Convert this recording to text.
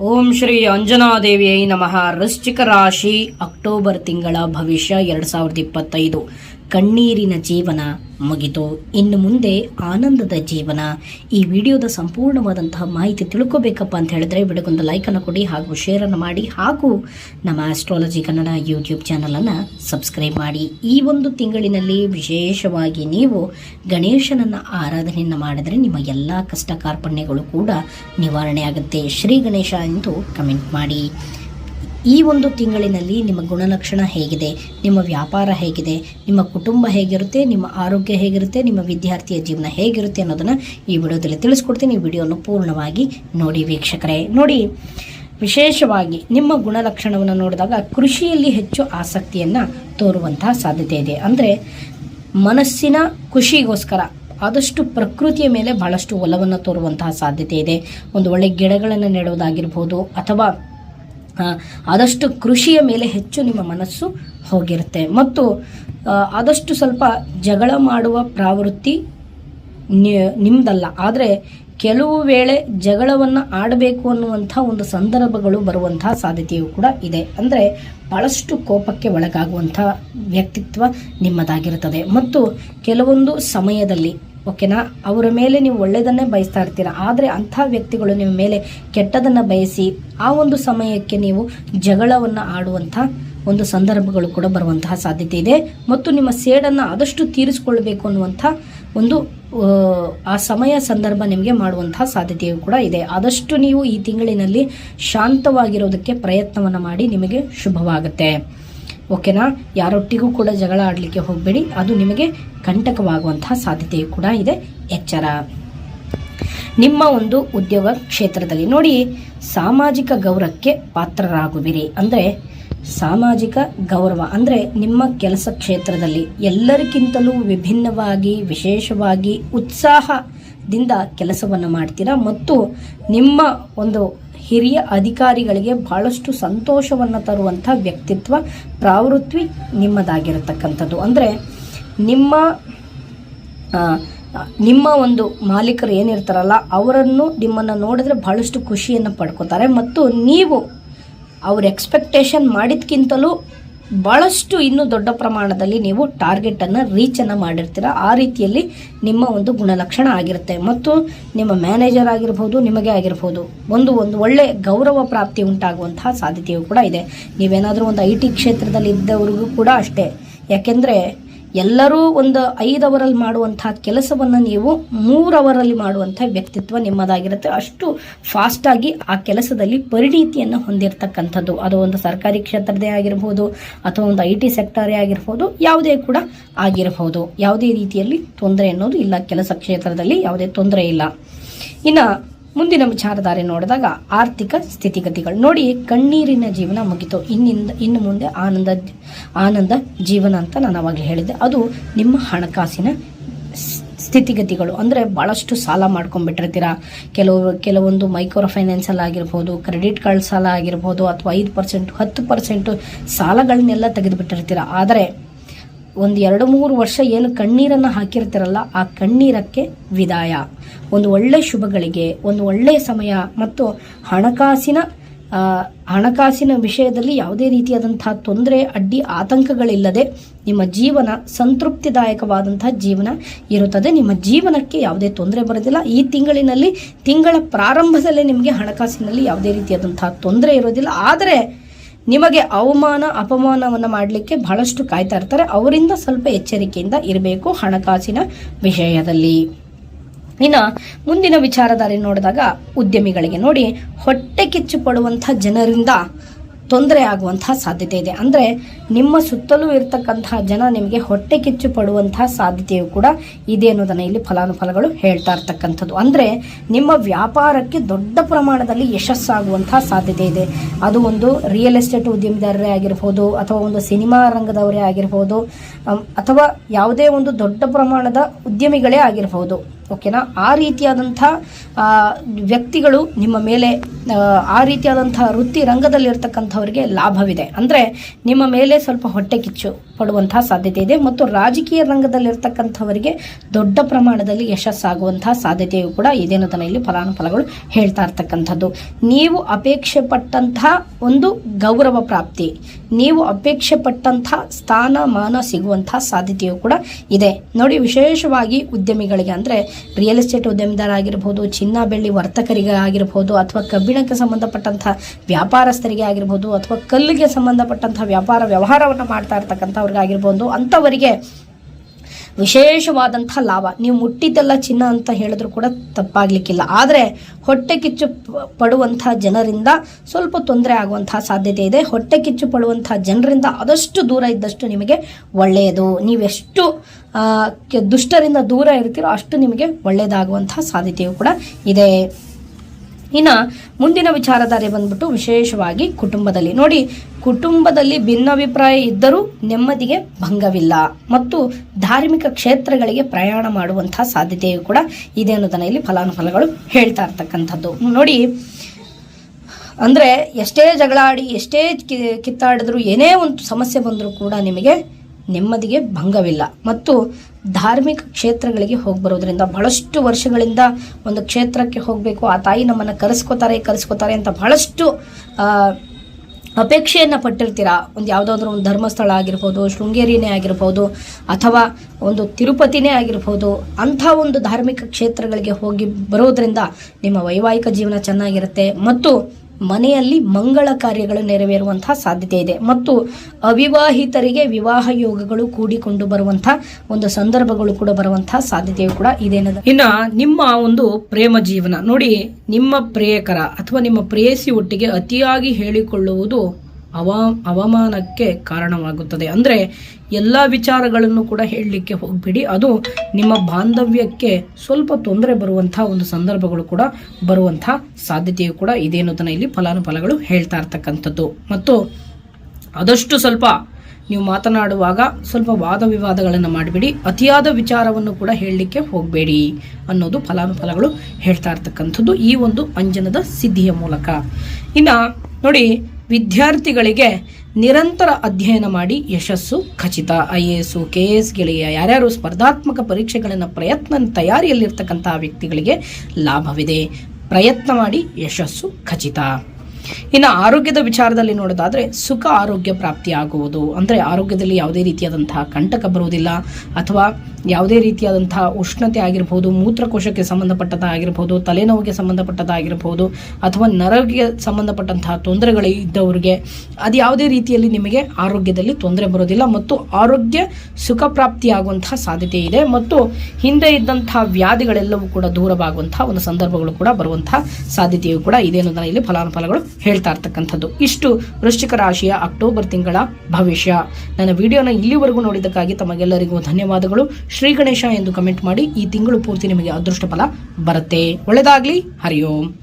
ಓಂ ಶ್ರೀ ಅಂಜನಾದೇವಿಯೈ ನಮಃ. ವೃಶ್ಚಿಕ ರಾಶಿ ಅಕ್ಟೋಬರ್ ತಿಂಗಳ ಭವಿಷ್ಯ ಎರಡ್ ಸಾವಿರದ ಇಪ್ಪತ್ತೈದು. ಕಣ್ಣೀರಿನ ಜೀವನ ಮುಗಿತು ಇನ್ನು ಮುಂದೆ ಆನಂದದ ಜೀವನ. ಈ ವಿಡಿಯೋದ ಸಂಪೂರ್ಣವಾದಂತಹ ಮಾಹಿತಿ ತಿಳ್ಕೊಬೇಕಪ್ಪ ಅಂತ ಹೇಳಿದ್ರೆ ವಿಡಿಯೋಗೊಂದು ಲೈಕನ್ನು ಕೊಡಿ ಹಾಗೂ ಶೇರನ್ನು ಮಾಡಿ ಹಾಗೂ ನಮ್ಮ ಆಸ್ಟ್ರಾಲಜಿ ಕನ್ನಡ ಯೂಟ್ಯೂಬ್ ಚಾನಲನ್ನು ಸಬ್ಸ್ಕ್ರೈಬ್ ಮಾಡಿ. ಈ ಒಂದು ತಿಂಗಳಿನಲ್ಲಿ ವಿಶೇಷವಾಗಿ ನೀವು ಗಣೇಶನನ್ನು ಆರಾಧನೆಯನ್ನು ಮಾಡಿದರೆ ನಿಮ್ಮ ಎಲ್ಲ ಕಷ್ಟ ಕಾರ್ಪಣ್ಯಗಳು ಕೂಡ ನಿವಾರಣೆ ಆಗುತ್ತೆ. ಶ್ರೀ ಗಣೇಶ ಎಂದು ಕಮೆಂಟ್ ಮಾಡಿ. ಈ ಒಂದು ತಿಂಗಳಿನಲ್ಲಿ ನಿಮ್ಮ ಗುಣಲಕ್ಷಣ ಹೇಗಿದೆ, ನಿಮ್ಮ ವ್ಯಾಪಾರ ಹೇಗಿದೆ, ನಿಮ್ಮ ಕುಟುಂಬ ಹೇಗಿರುತ್ತೆ, ನಿಮ್ಮ ಆರೋಗ್ಯ ಹೇಗಿರುತ್ತೆ, ನಿಮ್ಮ ವಿದ್ಯಾರ್ಥಿಯ ಜೀವನ ಹೇಗಿರುತ್ತೆ ಅನ್ನೋದನ್ನು ಈ ವಿಡಿಯೋದಲ್ಲಿ ತಿಳಿಸ್ಕೊಡ್ತೀನಿ. ಈ ವಿಡಿಯೋವನ್ನು ಪೂರ್ಣವಾಗಿ ನೋಡಿ ವೀಕ್ಷಕರೇ. ನೋಡಿ, ವಿಶೇಷವಾಗಿ ನಿಮ್ಮ ಗುಣಲಕ್ಷಣವನ್ನು ನೋಡಿದಾಗ ಕೃಷಿಯಲ್ಲಿ ಹೆಚ್ಚು ಆಸಕ್ತಿಯನ್ನು ತೋರುವಂತಹ ಸಾಧ್ಯತೆ ಇದೆ. ಅಂದರೆ ಮನಸ್ಸಿನ ಖುಷಿಗೋಸ್ಕರ ಆದಷ್ಟು ಪ್ರಕೃತಿಯ ಮೇಲೆ ಬಹಳಷ್ಟು ಒಲವನ್ನು ತೋರುವಂತಹ ಸಾಧ್ಯತೆ ಇದೆ. ಒಂದು ಒಳ್ಳೆ ಗಿಡಗಳನ್ನು ನೆಡುವುದಾಗಿರ್ಬೋದು ಅಥವಾ ಆದಷ್ಟು ಕೃಷಿಯ ಮೇಲೆ ಹೆಚ್ಚು ನಿಮ್ಮ ಮನಸ್ಸು ಹೋಗಿರುತ್ತೆ. ಮತ್ತು ಆದಷ್ಟು ಸ್ವಲ್ಪ ಜಗಳ ಮಾಡುವ ಪ್ರವೃತ್ತಿ ನಿಮ್ಮದಲ್ಲ ಆದರೆ ಕೆಲವು ವೇಳೆ ಜಗಳವನ್ನು ಆಡಬೇಕು ಅನ್ನುವಂಥ ಒಂದು ಸಂದರ್ಭಗಳು ಬರುವಂತಹ ಸಾಧ್ಯತೆಯೂ ಕೂಡ ಇದೆ. ಅಂದರೆ ಭಾಳಷ್ಟು ಕೋಪಕ್ಕೆ ಒಳಗಾಗುವಂಥ ವ್ಯಕ್ತಿತ್ವ ನಿಮ್ಮದಾಗಿರುತ್ತದೆ. ಮತ್ತು ಕೆಲವೊಂದು ಸಮಯದಲ್ಲಿ ಓಕೆನಾ? ಅವರ ಮೇಲೆ ನೀವು ಒಳ್ಳೆಯದನ್ನೇ ಬಯಸ್ತಾ ಇರ್ತೀರ? ಆದರೆ ಅಂಥ ವ್ಯಕ್ತಿಗಳು ನಿಮ್ಮ ಮೇಲೆ ಕೆಟ್ಟದನ್ನು ಬಯಸಿ ಆ ಒಂದು ಸಮಯಕ್ಕೆ ನೀವು ಜಗಳವನ್ನು ಆಡುವಂಥ ಒಂದು ಸಂದರ್ಭಗಳು ಕೂಡ ಬರುವಂತಹ ಸಾಧ್ಯತೆ ಇದೆ. ಮತ್ತು ನಿಮ್ಮ ಸೇಡನ್ನು ಆದಷ್ಟು ತೀರಿಸಿಕೊಳ್ಬೇಕು ಅನ್ನುವಂಥ ಒಂದು ಆ, ಸಮಯ ಸಂದರ್ಭ ನಿಮಗೆ ಮಾಡುವಂತಹ ಸಾಧ್ಯತೆಯು ಕೂಡ ಇದೆ. ಆದಷ್ಟು ನೀವು ಈ ತಿಂಗಳಿನಲ್ಲಿ ಶಾಂತವಾಗಿರೋದಕ್ಕೆ ಪ್ರಯತ್ನವನ್ನು ಮಾಡಿ ನಿಮಗೆ ಶುಭವಾಗುತ್ತೆ. ಓಕೆನಾ? ಯಾರೊಟ್ಟಿಗೂ ಕೂಡ ಜಗಳ ಆಡಲಿಕ್ಕೆ ಹೋಗಬೇಡಿ. ಅದು ನಿಮಗೆ ಕಂಟಕವಾಗುವಂತಹ ಸಾಧ್ಯತೆಯೂ ಕೂಡ ಇದೆ. ಎಚ್ಚರ. ನಿಮ್ಮ ಒಂದು ಉದ್ಯೋಗ ಕ್ಷೇತ್ರದಲ್ಲಿ ನೋಡಿ, ಸಾಮಾಜಿಕ ಗೌರವಕ್ಕೆ ಪಾತ್ರರಾಗುವಿರಿ. ಅಂದರೆ, ಸಾಮಾಜಿಕ ಗೌರವ ಅಂದರೆ ನಿಮ್ಮ ಕೆಲಸ ಕ್ಷೇತ್ರದಲ್ಲಿ ಎಲ್ಲರಿಗಿಂತಲೂ ವಿಭಿನ್ನವಾಗಿ, ವಿಶೇಷವಾಗಿ ಉತ್ಸಾಹದಿಂದ ಕೆಲಸವನ್ನು ಮಾಡ್ತೀರಾ? ಮತ್ತು ನಿಮ್ಮ ಒಂದು ಹಿರಿಯ ಅಧಿಕಾರಿಗಳಿಗೆ ಬಹಳಷ್ಟು ಸಂತೋಷವನ್ನು ತರುವಂಥ ವ್ಯಕ್ತಿತ್ವ, ಪ್ರವೃತ್ತಿ ನಿಮ್ಮದಾಗಿರತಕ್ಕಂಥದ್ದು. ಅಂದರೆ ನಿಮ್ಮ ನಿಮ್ಮ ಒಂದು ಮಾಲೀಕರು ಏನಿರ್ತಾರಲ್ಲ, ಅವರನ್ನು ನಿಮ್ಮನ್ನು ನೋಡಿದ್ರೆ ಬಹಳಷ್ಟು ಖುಷಿಯನ್ನು ಪಡ್ಕೋತಾರೆ. ಮತ್ತು ನೀವು ಅವ್ರ ಎಕ್ಸ್ಪೆಕ್ಟೇಷನ್ ಮಾಡಿದ್ಕಿಂತಲೂ ಭಾಳಷ್ಟು ಇನ್ನೂ ದೊಡ್ಡ ಪ್ರಮಾಣದಲ್ಲಿ ನೀವು ಟಾರ್ಗೆಟನ್ನು ರೀಚನ್ನು ಮಾಡಿರ್ತೀರ. ಆ ರೀತಿಯಲ್ಲಿ ನಿಮ್ಮ ಒಂದು ಗುಣಲಕ್ಷಣ ಆಗಿರುತ್ತೆ. ಮತ್ತು ನಿಮ್ಮ ಮ್ಯಾನೇಜರ್ ಆಗಿರ್ಬೋದು, ನಿಮಗೆ ಆಗಿರ್ಬೋದು, ಒಂದು ಒಂದು ಒಳ್ಳೆ ಗೌರವ ಪ್ರಾಪ್ತಿ ಉಂಟಾಗುವಂತಹ ಸಾಧ್ಯತೆಯೂ ಕೂಡ ಇದೆ. ನೀವೇನಾದರೂ ಒಂದು ಐ ಟಿ ಕ್ಷೇತ್ರದಲ್ಲಿ ಇದ್ದವ್ರಿಗೂ ಕೂಡ ಅಷ್ಟೇ. ಯಾಕೆಂದರೆ ಎಲ್ಲರೂ ಒಂದು ಐದು ಅವರಲ್ಲಿ ಮಾಡುವಂತಹ ಕೆಲಸವನ್ನು ನೀವು ಮೂರು ಅವರಲ್ಲಿ ಮಾಡುವಂಥ ವ್ಯಕ್ತಿತ್ವ ನಿಮ್ಮದಾಗಿರುತ್ತೆ. ಅಷ್ಟು ಫಾಸ್ಟಾಗಿ ಆ ಕೆಲಸದಲ್ಲಿ ಪರಿಣಿತಿಯನ್ನು ಹೊಂದಿರತಕ್ಕಂಥದ್ದು. ಅದು ಒಂದು ಸರ್ಕಾರಿ ಕ್ಷೇತ್ರದೇ ಆಗಿರ್ಬೋದು, ಅಥವಾ ಒಂದು ಐ ಟಿ ಸೆಕ್ಟರೇ ಆಗಿರ್ಬೋದು, ಯಾವುದೇ ಕೂಡ ಆಗಿರಬಹುದು ಯಾವುದೇ ರೀತಿಯಲ್ಲಿ ತೊಂದರೆ ಅನ್ನೋದು ಇಲ್ಲ. ಕೆಲಸ ಕ್ಷೇತ್ರದಲ್ಲಿ ಯಾವುದೇ ತೊಂದರೆ ಇಲ್ಲ. ಇನ್ನು ಮುಂದಿನ ವಿಚಾರಧಾರೆ ನೋಡಿದಾಗ ಆರ್ಥಿಕ ಸ್ಥಿತಿಗತಿಗಳು. ನೋಡಿ, ಕಣ್ಣೀರಿನ ಜೀವನ ಮುಗಿತು. ಇನ್ನಿಂದ, ಇನ್ನು ಮುಂದೆ ಆನಂದ ಆನಂದ ಜೀವನ ಅಂತ ನಾನು ಅವಾಗ ಹೇಳಿದ್ದೆ. ಅದು ನಿಮ್ಮ ಹಣಕಾಸಿನ ಸ್ಥಿತಿಗತಿಗಳು. ಅಂದರೆ ಭಾಳಷ್ಟು ಸಾಲ ಮಾಡ್ಕೊಂಡ್ಬಿಟ್ಟಿರ್ತೀರಾ. ಕೆಲವು, ಕೆಲವೊಂದು ಮೈಕ್ರೋ ಫೈನಾನ್ಸಲ್ಲಿ ಆಗಿರ್ಬೋದು, ಕ್ರೆಡಿಟ್ ಕಾರ್ಡ್ ಸಾಲ ಆಗಿರ್ಬೋದು, ಅಥವಾ ಐದು ಪರ್ಸೆಂಟ್, ಹತ್ತು ಪರ್ಸೆಂಟು ಸಾಲಗಳನ್ನೆಲ್ಲ ತೆಗೆದುಬಿಟ್ಟಿರ್ತೀರ. ಆದರೆ ಒಂದು ಎರಡು ಮೂರು ವರ್ಷ ಏನು ಕಣ್ಣೀರನ್ನು ಹಾಕಿರ್ತಾರಲ್ಲ, ಆ ಕಣ್ಣೀರಕ್ಕೆ ವಿದಾಯ. ಒಂದು ಒಳ್ಳೆ ಶುಭಗಳಿಗೆ, ಒಂದು ಒಳ್ಳೆಯ ಸಮಯ ಮತ್ತು ಹಣಕಾಸಿನ ಹಣಕಾಸಿನ ವಿಷಯದಲ್ಲಿ ಯಾವುದೇ ರೀತಿಯಾದಂತಹ ತೊಂದರೆ, ಅಡ್ಡಿ ಆತಂಕಗಳಿಲ್ಲದೆ ನಿಮ್ಮ ಜೀವನ ಸಂತೃಪ್ತಿದಾಯಕವಾದಂತಹ ಜೀವನ ಇರುತ್ತದೆ. ನಿಮ್ಮ ಜೀವನಕ್ಕೆ ಯಾವುದೇ ತೊಂದರೆ ಬರೋದಿಲ್ಲ ಈ ತಿಂಗಳಿನಲ್ಲಿ, ತಿಂಗಳ ಪ್ರಾರಂಭದಲ್ಲೇ ನಿಮಗೆ ಹಣಕಾಸಿನಲ್ಲಿ ಯಾವುದೇ ರೀತಿಯಾದಂತಹ ತೊಂದರೆ ಇರೋದಿಲ್ಲ ಆದರೆ ನಿಮಗೆ ಅವಮಾನ, ಅಪಮಾನವನ್ನು ಮಾಡಲಿಕ್ಕೆ ಬಹಳಷ್ಟು ಕಾಯ್ತಾ ಇರ್ತಾರೆ. ಅವರಿಂದ ಸ್ವಲ್ಪ ಎಚ್ಚರಿಕೆಯಿಂದ ಇರಬೇಕು ಹಣಕಾಸಿನ ವಿಷಯದಲ್ಲಿ. ಇನ್ನು ಮುಂದಿನ ವಿಚಾರಧಾರೆ ನೋಡಿದಾಗ ಉದ್ಯಮಿಗಳಿಗೆ ನೋಡಿ, ಹೊಟ್ಟೆ ಕಿಚ್ಚು ಪಡುವಂಥ ಜನರಿಂದ ತೊಂದರೆ ಆಗುವಂತಹ ಸಾಧ್ಯತೆ ಇದೆ. ಅಂದರೆ ನಿಮ್ಮ ಸುತ್ತಲೂ ಇರತಕ್ಕಂತಹ ಜನ ನಿಮಗೆ ಹೊಟ್ಟೆ ಕಿಚ್ಚು ಪಡುವಂತಹ ಸಾಧ್ಯತೆಯು ಕೂಡ ಇದೆ ಅನ್ನೋದನ್ನು ಇಲ್ಲಿ ಫಲಾನುಫಲಗಳು ಹೇಳ್ತಾ ಇರ್ತಕ್ಕಂಥದ್ದು. ಅಂದರೆ ನಿಮ್ಮ ವ್ಯಾಪಾರಕ್ಕೆ ದೊಡ್ಡ ಪ್ರಮಾಣದಲ್ಲಿ ಯಶಸ್ಸಾಗುವಂತಹ ಸಾಧ್ಯತೆ ಇದೆ. ಅದು ಒಂದು ರಿಯಲ್ ಎಸ್ಟೇಟ್ ಉದ್ಯಮಿದಾರರೇ ಆಗಿರ್ಬೋದು ಅಥವಾ ಒಂದು ಸಿನಿಮಾ ರಂಗದವರೇ ಆಗಿರ್ಬೋದು ಅಥವಾ ಯಾವುದೇ ಒಂದು ದೊಡ್ಡ ಪ್ರಮಾಣದ ಉದ್ಯಮಿಗಳೇ ಆಗಿರ್ಬೋದು ಓಕೆನಾ ಆ ರೀತಿಯಾದಂಥ ವ್ಯಕ್ತಿಗಳು ನಿಮ್ಮ ಮೇಲೆ ಆ, ರೀತಿಯಾದಂಥ ವೃತ್ತಿ ರಂಗದಲ್ಲಿರ್ತಕ್ಕಂಥವ್ರಿಗೆ ಲಾಭವಿದೆ. ಅಂದರೆ ನಿಮ್ಮ ಮೇಲೆ ಸ್ವಲ್ಪ ಹೊಟ್ಟೆ ಕಿಚ್ಚು ಪಡುವಂತಹ ಸಾಧ್ಯತೆ ಇದೆ ಮತ್ತು ರಾಜಕೀಯ ರಂಗದಲ್ಲಿರ್ತಕ್ಕಂಥವರಿಗೆ ದೊಡ್ಡ ಪ್ರಮಾಣದಲ್ಲಿ ಯಶಸ್ಸಾಗುವಂತಹ ಸಾಧ್ಯತೆಯು ಕೂಡ ಇದೆ ಅನ್ನೋದನ್ನ ಇಲ್ಲಿ ಫಲಾನುಫಲಗಳು ಹೇಳ್ತಾ ಇರ್ತಕ್ಕಂಥದ್ದು. ನೀವು ಅಪೇಕ್ಷೆ ಪಟ್ಟಂತಹ ಒಂದು ಗೌರವ ಪ್ರಾಪ್ತಿ, ನೀವು ಅಪೇಕ್ಷೆ ಪಟ್ಟಂತಹ ಸ್ಥಾನಮಾನ ಸಿಗುವಂತಹ ಸಾಧ್ಯತೆಯು ಕೂಡ ಇದೆ. ನೋಡಿ, ವಿಶೇಷವಾಗಿ ಉದ್ಯಮಿಗಳಿಗೆ ಅಂದ್ರೆ ರಿಯಲ್ ಎಸ್ಟೇಟ್ ಉದ್ಯಮಿದಾರ ಆಗಿರ್ಬೋದು ಚಿನ್ನ ಬೆಳ್ಳಿ ವರ್ತಕರಿಗೆ ಆಗಿರ್ಬೋದು, ಅಥವಾ ಕಬ್ಬಿಣಕ್ಕೆ ಸಂಬಂಧಪಟ್ಟಂತಹ ವ್ಯಾಪಾರಸ್ಥರಿಗೆ ಆಗಿರ್ಬೋದು, ಅಥವಾ ಕಲ್ಲಿಗೆ ಸಂಬಂಧಪಟ್ಟಂತಹ ವ್ಯಾಪಾರ ವ್ಯವಹಾರವನ್ನು ಮಾಡ್ತಾ ಇರ್ತಕ್ಕಂಥವ್ರಿಗಾಗಿರ್ಬೋದು, ಅಂಥವರಿಗೆ ವಿಶೇಷವಾದಂಥ ಲಾಭ. ನೀವು ಮುಟ್ಟಿದ್ದೆಲ್ಲ ಚಿನ್ನ ಅಂತ ಹೇಳಿದ್ರು ಕೂಡ ತಪ್ಪಾಗ್ಲಿಕ್ಕಿಲ್ಲ. ಆದರೆ ಹೊಟ್ಟೆ ಕಿಚ್ಚು ಪಡುವಂಥ ಜನರಿಂದ ಸ್ವಲ್ಪ ತೊಂದರೆ ಆಗುವಂತಹ ಸಾಧ್ಯತೆ ಇದೆ. ಹೊಟ್ಟೆ ಕಿಚ್ಚು ಪಡುವಂಥ ಜನರಿಂದ ಆದಷ್ಟು ದೂರ ಇದ್ದಷ್ಟು ನಿಮಗೆ ಒಳ್ಳೆಯದು. ನೀವೆಷ್ಟು ದುಷ್ಟರಿಂದ ದೂರ ಇರ್ತೀರೋ ಅಷ್ಟು ನಿಮಗೆ ಒಳ್ಳೆಯದಾಗುವಂಥ ಸಾಧ್ಯತೆಯು ಕೂಡ ಇದೆ. ಇನ್ನು ಮುಂದಿನ ವಿಚಾರಧಾರೆ ಬಂದ್ಬಿಟ್ಟು ವಿಶೇಷವಾಗಿ ಕುಟುಂಬದಲ್ಲಿ. ನೋಡಿ ಕುಟುಂಬದಲ್ಲಿ ಭಿನ್ನಾಭಿಪ್ರಾಯ ಇದ್ದರೂ ನೆಮ್ಮದಿಗೆ ಭಂಗವಿಲ್ಲ ಮತ್ತು ಧಾರ್ಮಿಕ ಕ್ಷೇತ್ರಗಳಿಗೆ ಪ್ರಯಾಣ ಮಾಡುವಂತಹ ಸಾಧ್ಯತೆಯು ಕೂಡ ಇದೆ ಅನ್ನೋದನ್ನ ಇಲ್ಲಿ ಫಲಾನುಫಲಗಳು ಹೇಳ್ತಾ ಇರ್ತಕ್ಕಂಥದ್ದು. ನೋಡಿ, ಅಂದರೆ ಎಷ್ಟೇ ಜಗಳಾಡಿ, ಎಷ್ಟೇ ಕಿತ್ತಾಡಿದ್ರು ಏನೇ ಒಂದು ಸಮಸ್ಯೆ ಬಂದರೂ ಕೂಡ ನಿಮಗೆ ನೆಮ್ಮದಿಗೆ ಭಂಗವಿಲ್ಲ. ಮತ್ತು ಧಾರ್ಮಿಕ ಕ್ಷೇತ್ರಗಳಿಗೆ ಹೋಗಿ ಬರೋದ್ರಿಂದ ಬಹಳಷ್ಟು ವರ್ಷಗಳಿಂದ ಒಂದು ಕ್ಷೇತ್ರಕ್ಕೆ ಹೋಗಬೇಕು, ಆ ತಾಯಿ ನಮ್ಮನ್ನು ಕರೆಸ್ಕೋತಾರೆ ಕರೆಸ್ಕೋತಾರೆ ಅಂತ ಬಹಳಷ್ಟು ಅಪೇಕ್ಷೆಯನ್ನು ಪಟ್ಟಿರ್ತೀರಾ? ಒಂದು ಯಾವುದಾದ್ರೂ ಒಂದು ಧರ್ಮಸ್ಥಳ ಆಗಿರ್ಬೋದು, ಶೃಂಗೇರಿನೇ ಆಗಿರ್ಬೋದು, ಅಥವಾ ಒಂದು ತಿರುಪತಿನೇ ಆಗಿರ್ಬೋದು, ಅಂಥ ಒಂದು ಧಾರ್ಮಿಕ ಕ್ಷೇತ್ರಗಳಿಗೆ ಹೋಗಿ ಬರೋದ್ರಿಂದ ನಿಮ್ಮ ವೈವಾಹಿಕ ಜೀವನ ಚೆನ್ನಾಗಿರುತ್ತೆ. ಮತ್ತು ಮನೆಯಲ್ಲಿ ಮಂಗಳ ಕಾರ್ಯಗಳು ನೆರವೇರುವಂತಹ ಸಾಧ್ಯತೆ ಇದೆ. ಮತ್ತು ಅವಿವಾಹಿತರಿಗೆ ವಿವಾಹ ಯೋಗಗಳು ಕೂಡಿಕೊಂಡು ಬರುವಂತಹ ಒಂದು ಸಂದರ್ಭಗಳು ಕೂಡ ಬರುವಂತಹ ಸಾಧ್ಯತೆಯು ಕೂಡ ಇದೆ ಇನ್ನ ನಿಮ್ಮ ಒಂದು ಪ್ರೇಮ ಜೀವನ. ನೋಡಿ, ನಿಮ್ಮ ಪ್ರೇಯಕರ ಅಥವಾ ನಿಮ್ಮ ಪ್ರೇಯಸಿ ಒಟ್ಟಿಗೆ ಅತಿಯಾಗಿ ಹೇಳಿಕೊಳ್ಳುವುದು ಅವ, ಅವಮಾನಕ್ಕೆ ಕಾರಣವಾಗುತ್ತದೆ. ಅಂದರೆ ಎಲ್ಲ ವಿಚಾರಗಳನ್ನು ಕೂಡ ಹೇಳಲಿಕ್ಕೆ ಹೋಗಬೇಡಿ. ಅದು ನಿಮ್ಮ ಬಾಂಧವ್ಯಕ್ಕೆ ಸ್ವಲ್ಪ ತೊಂದರೆ ಬರುವಂಥ ಒಂದು ಸಂದರ್ಭಗಳು ಕೂಡ ಬರುವಂಥ ಸಾಧ್ಯತೆಯು ಕೂಡ ಇದೆ ಅನ್ನೋದನ್ನ ಇಲ್ಲಿ ಫಲಾನುಫಲಗಳು ಹೇಳ್ತಾ ಇರ್ತಕ್ಕಂಥದ್ದು. ಮತ್ತು ಆದಷ್ಟು ಸ್ವಲ್ಪ ನೀವು ಮಾತನಾಡುವಾಗ ಸ್ವಲ್ಪ ವಾದ ವಿವಾದಗಳನ್ನು ಮಾಡಿಬಿಡಿ. ಅತಿಯಾದ ವಿಚಾರವನ್ನು ಕೂಡ ಹೇಳಲಿಕ್ಕೆ ಹೋಗಬೇಡಿ ಅನ್ನೋದು ಫಲಾನುಫಲಗಳು ಹೇಳ್ತಾ ಇರ್ತಕ್ಕಂಥದ್ದು ಈ ಒಂದು ಅಂಜನದ ಸಿದ್ಧಿಯ ಮೂಲಕ. ಇನ್ನು ನೋಡಿ ವಿದ್ಯಾರ್ಥಿಗಳಿಗೆ ನಿರಂತರ ಅಧ್ಯಯನ ಮಾಡಿ ಯಶಸ್ಸು ಖಚಿತ. I A S K S ಗೆಳೆಯ ಯಾರ್ಯಾರು ಸ್ಪರ್ಧಾತ್ಮಕ ಪರೀಕ್ಷೆಗಳನ್ನು ಪ್ರಯತ್ನ ತಯಾರಿಯಲ್ಲಿರ್ತಕ್ಕಂತಹ ವ್ಯಕ್ತಿಗಳಿಗೆ ಲಾಭವಿದೆ. ಪ್ರಯತ್ನ ಮಾಡಿ ಯಶಸ್ಸು ಖಚಿತ. ಇನ್ನು ಆರೋಗ್ಯದ ವಿಚಾರದಲ್ಲಿ ನೋಡೋದಾದ್ರೆ ಸುಖ ಆರೋಗ್ಯ ಪ್ರಾಪ್ತಿಯಾಗುವುದು. ಅಂದರೆ ಆರೋಗ್ಯದಲ್ಲಿ ಯಾವುದೇ ರೀತಿಯಾದಂತಹ ಕಂಟಕ ಬರುವುದಿಲ್ಲ, ಅಥವಾ ಯಾವುದೇ ರೀತಿಯಾದಂತಹ ಉಷ್ಣತೆ ಆಗಿರ್ಬೋದು, ಮೂತ್ರಕೋಶಕ್ಕೆ ಸಂಬಂಧಪಟ್ಟದ್ದಾಗಿರ್ಬೋದು, ತಲೆನೋವಿಗೆ ಸಂಬಂಧಪಟ್ಟದ್ದಾಗಿರ್ಬೋದು, ಅಥವಾ ನರಗೆ ಸಂಬಂಧಪಟ್ಟಂತಹ ತೊಂದರೆಗಳು ಇದ್ದವರಿಗೆ ಅದು ಯಾವುದೇ ರೀತಿಯಲ್ಲಿ ನಿಮಗೆ ಆರೋಗ್ಯದಲ್ಲಿ ತೊಂದರೆ ಬರೋದಿಲ್ಲ ಮತ್ತು ಆರೋಗ್ಯ ಸುಖ ಪ್ರಾಪ್ತಿಯಾಗುವಂತಹ ಸಾಧ್ಯತೆ ಇದೆ ಮತ್ತು ಹಿಂದೆ ಇದ್ದಂತಹ ವ್ಯಾಧಿಗಳೆಲ್ಲವೂ ಕೂಡ ದೂರವಾಗುವಂತಹ ಒಂದು ಸಂದರ್ಭಗಳು ಕೂಡ ಬರುವಂತಹ ಸಾಧ್ಯತೆಯು ಕೂಡ ಇದೆ ಅನ್ನೋದನ್ನ ಇಲ್ಲಿ ಫಲಾನುಫಲಗಳು ಹೇಳ್ತಾ ಇರ್ತಕ್ಕಂಥದ್ದು. ಇಷ್ಟು ವೃಶ್ಚಿಕ ರಾಶಿಯ ಅಕ್ಟೋಬರ್ ತಿಂಗಳ ಭವಿಷ್ಯ. ನನ್ನ ವಿಡಿಯೋನ ಇಲ್ಲಿವರೆಗೂ ನೋಡಿದ್ದಕ್ಕಾಗಿ ತಮಗೆಲ್ಲರಿಗೂ ಧನ್ಯವಾದಗಳು. ಶ್ರೀ ಗಣೇಶ ಎಂದು ಕಮೆಂಟ್ ಮಾಡಿ ಈ ತಿಂಗಳು ಪೂರ್ತಿ ನಿಮಗೆ ಅದೃಷ್ಟ ಫಲ ಬರುತ್ತೆ. ಒಳ್ಳೆದಾಗ್ಲಿ. ಹರಿ ಓಂ